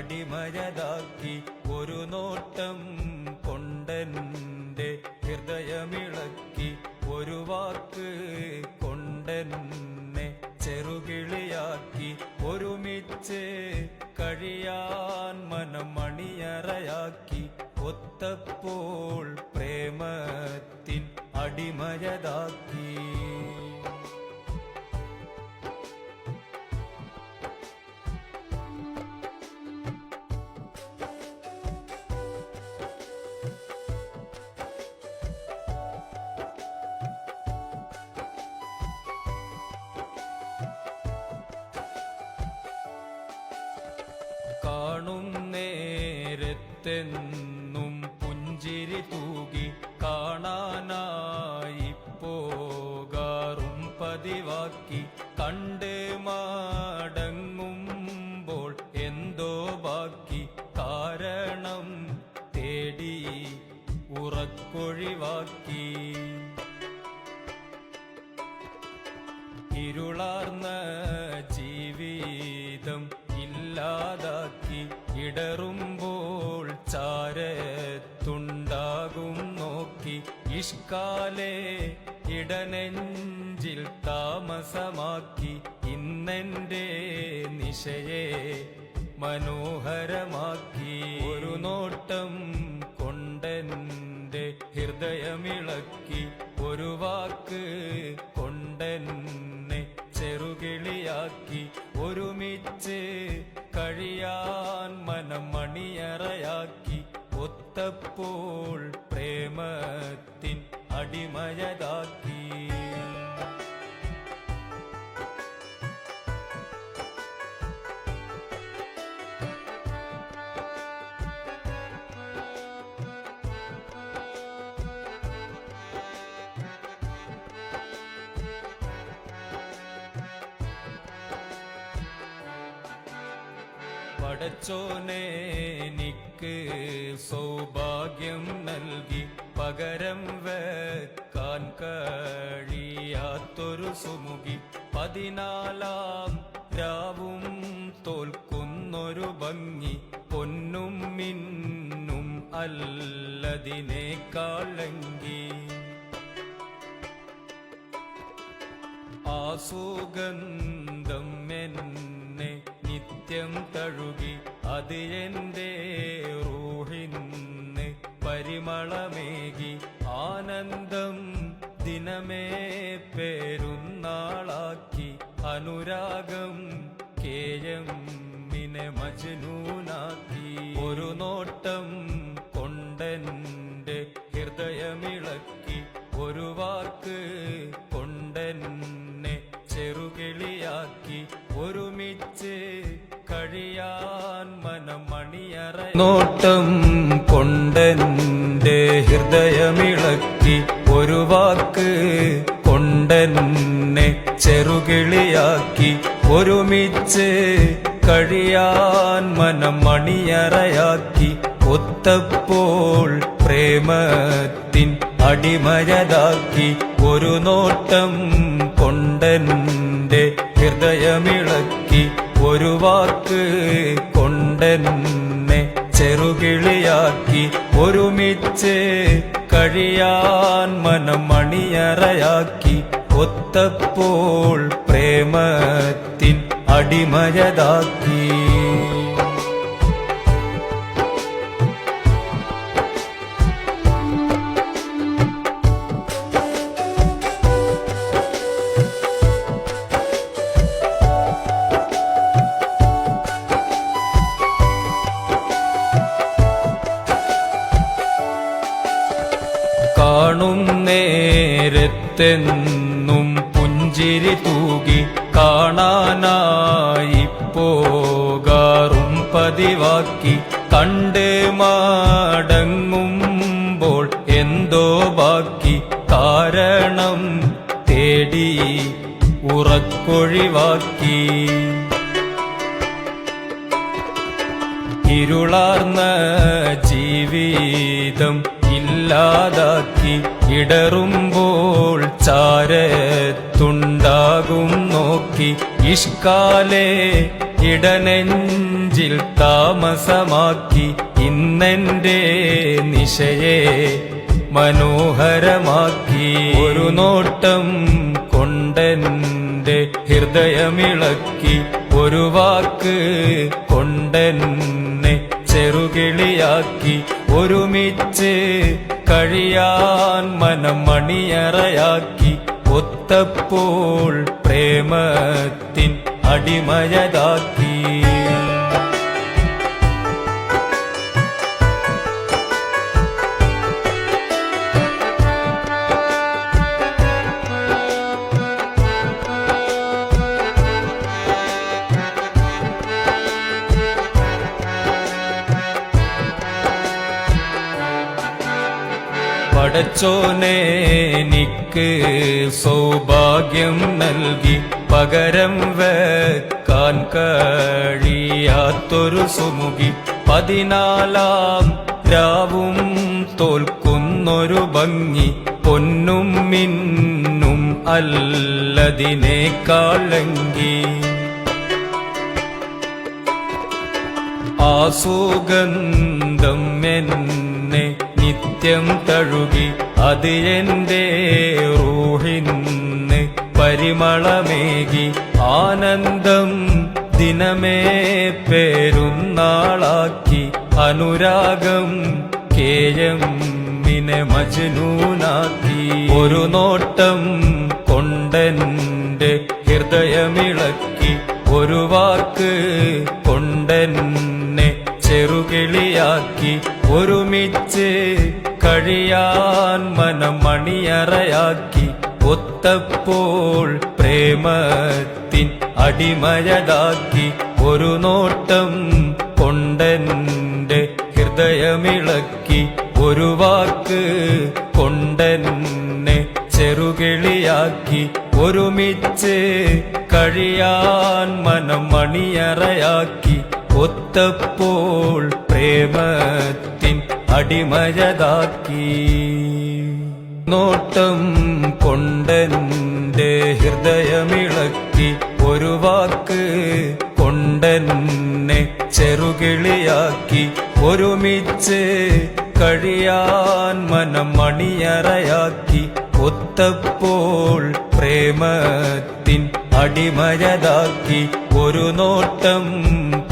അടിമയതാക്കി ഒരു നോട്ടം കൊണ്ടന്റെ ഹൃദയമിളക്കി ഒരു വാക്ക് കൊണ്ടെന്നെ ചെറുകിളിയാക്കി ഒരുമിച്ച് കഴിയാൻ മനം മണിയറയാക്കി ഒത്തപ്പോൾ പ്രേമത്തിൻ അടിമയതാക്കി നേരത്തെന്നും പുഞ്ചിരി തൂകി കാണാനായി പോകാറും പതിവാക്കി കണ്ട് മടങ്ങുമ്പോൾ എന്തോ ബാക്കി കാരണം തേടി ഉറക്കൊഴിവാക്കി ചാരത്തുണ്ടാകും നോക്കി ഇഷ്കാലെ ഇടനെഞ്ചിൽ താമസമാക്കി ഇന്നെന്റെ നിശയെ മനോഹരമാക്കി. ഒരു നോട്ടം കൊണ്ടെന്റെ ഹൃദയമിളക്കി ഒരു വാക്ക് ഒത്തപ്പോൾ പ്രേമത്തിൻ അടിമയതാക്കി പടച്ചോനെ എനിക്ക് സൗഭാഗ്യം നൽകി പകരം വെക്കാൻ കഴിയാത്തൊരു സുമുഖി. പതിനാലാം രാവും തോൽക്കുന്നൊരു ഭംഗി. പൊന്നും മിന്നും അല്ലതിനേക്കാളെങ്കി ആ സുഗന്ധം എന്നെ നിത്യം തഴുകി അത് എന്റെ റൂഹിന്ന് പരിമളമേകി ആനന്ദം ദിനമേ പേരുന്നാളാക്കി അനുരാഗം കേയം മിനെ മജ്നൂനാക്കി. ഒരു നോട്ടം നോട്ടം കൊണ്ടെന്റെ ഹൃദയമിളക്കി ഒരു വാക്ക് കൊണ്ടെന്നെ ചെറുകിളിയാക്കി ഒരുമിച്ച് കഴിയാൻ മനം മണിയറയാക്കി ഒത്തപ്പോൾ പ്രേമത്തിൻ അടിമരതാക്കി ഒരു നോട്ടം കൊണ്ടെന്റെ ഹൃദയമിളക്കി ഒരു വാക്ക് കൊണ്ടെന്നെ ചെറുകിളിയാക്കി ഒരുമിച്ച് കഴിയാൻ മനം മണിയറയാക്കി ഒത്തപ്പോൾ പ്രേമത്തിൻ അടിമയതാക്കി. നേരത്തെന്നും പുഞ്ചിരി തൂകി കാണാനായി പോകാറും പതിവാക്കി കണ്ട് മടങ്ങുമ്പോൾ എന്തോ ബാക്കി. കാരണം തേടി ഉറക്കൊഴിവാക്കി. ഇരുളാർന്ന ജീവിതം ഇല്ലാതാക്കി. ഇടറുമ്പോൾ ചാരത്തുണ്ടാകും നോക്കി ഇഷ്കാലേ ഇടനെഞ്ചിൽ താമസമാക്കി ഇന്നെന്റെ നിശയെ മനോഹരമാക്കി. ഒരു നോട്ടം കൊണ്ടെന്റെ ഹൃദയമിളക്കി ഒരു വാക്ക് കൊണ്ടെന്നെ ചെറുകിളിയാക്കി. ഒരുമിച്ച് കഴിയാൻ മനം മണിയറയാക്കി ഒത്തപ്പോൾ പ്രേമത്തിൻ അടിമയതാക്കി. പടച്ചോനെ എനിക്ക് സൗഭാഗ്യം നൽകി പകരം വെക്കാൻ കഴിയാത്തൊരു സുമുഖി. പതിനാലാം രാവും തോൽക്കുന്നൊരു ഭംഗി പൊന്നും മിന്നും അല്ലതിനേക്കാളെങ്കി ആ എന്നെ നിത്യം തഴുകി അത് എന്റെ റൂഹിന്ന് പരിമളമേകി ആനന്ദം ദിനമേ പേരുന്നാളാക്കി അനുരാഗം കേയം മിനെ മജ്നൂനാക്കി. ഒരു നോട്ടം കൊണ്ടെന്റെ ഹൃദയമിളക്കി ഒരു വാക്ക് കൊണ്ടെന്നെ ചെറുകിളിയാക്കി ഒരുമിച്ച് കഴിയാൻ മനം മണിയറയാക്കി ഒത്തപ്പോൾ പ്രേമത്തിൻ അടിമയതാക്കി ഒരു നോട്ടം കൊണ്ടെന്റെ ഹൃദയമിളക്കി ഒരു വാക്ക് കൊണ്ടെന്നെ ചെറുകിളിയാക്കി ഒരുമിച്ച് കഴിയാൻ മനം മണിയറയാക്കി ഒത്തപ്പോൾ പ്രേമത്തിൻ അടിമയതാക്കി നോട്ടം കൊണ്ടെന്റെ ഹൃദയമിളക്കി. ഒരു വാക്ക് കൊണ്ടെന്നെ ചെറുകിളിയാക്കി. ഒരുമിച്ച് കഴിയാൻ മനം മണിയറയാക്കി. ഒത്തപ്പോൾ പ്രേമത്തിൻ അടിമയതാക്കി ഒരു നോട്ടം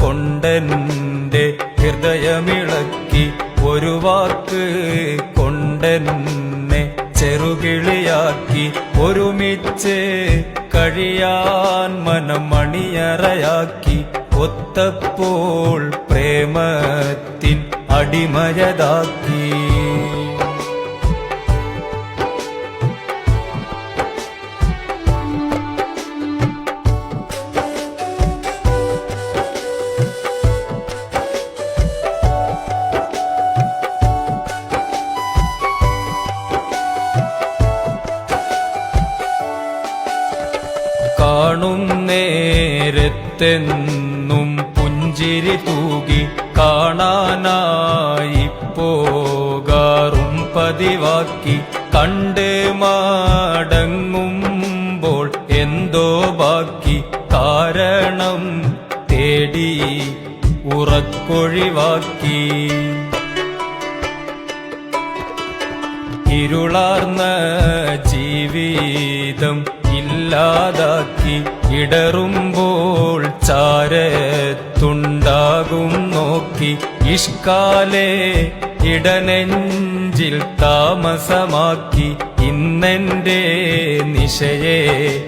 കൊണ്ടെന്റെ ഹൃദയമിളക്കി. ഒരു വാക്ക് കൊണ്ടെന്നെ ചെറുകിളിയാക്കി ഒരുമിച്ച് കഴിയാൻ മനം മണിയറയാക്കി ഒത്തപ്പോൾ പ്രേമത്തിൻ അടിമയതാക്കി. കാണും നേരത്തെന്നും പുഞ്ചിരി തൂകി കാണാനായി പോകാറും പതിവാക്കി കണ്ട് മടങ്ങുമ്പോൾ എന്തോ ബാക്കി കാരണം തേടി ഉറക്കൊഴിവാക്കി. ഇരുളാർന്ന ജീവിതം ഇല്ലാതാക്കി ഇടറുമ്പോൾ ചാരത്തുണ്ടാകും നോക്കി. ഇഷ്കാലേ ഇടനെഞ്ചിൽ താമസമാക്കി. ഇന്നെന്റെ നിശയെ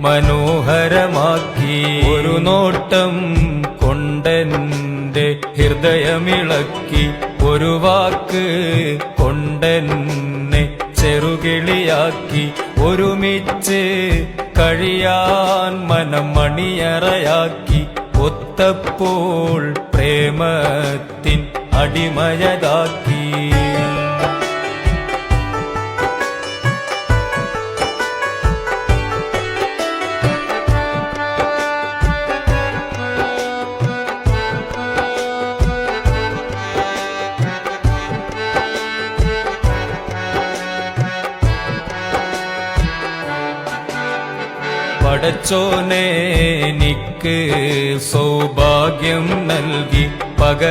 മനോഹരമാക്കി. ഒരു നോട്ടം കൊണ്ടെന്റെ ഹൃദയമിളക്കി. ഒരു വാക്ക് കൊണ്ടെന്നെ ചെറുകിളിയാക്കി ഒരുമിച്ച് കഴിയാൻ മനം മണിയറയാക്കി ഒത്തപ്പോൾ പ്രേമത്തിൻ അടിമയതാക്കി. പടച്ചോനെ എനിക്ക് സൗഭാഗ്യം നൽകി പക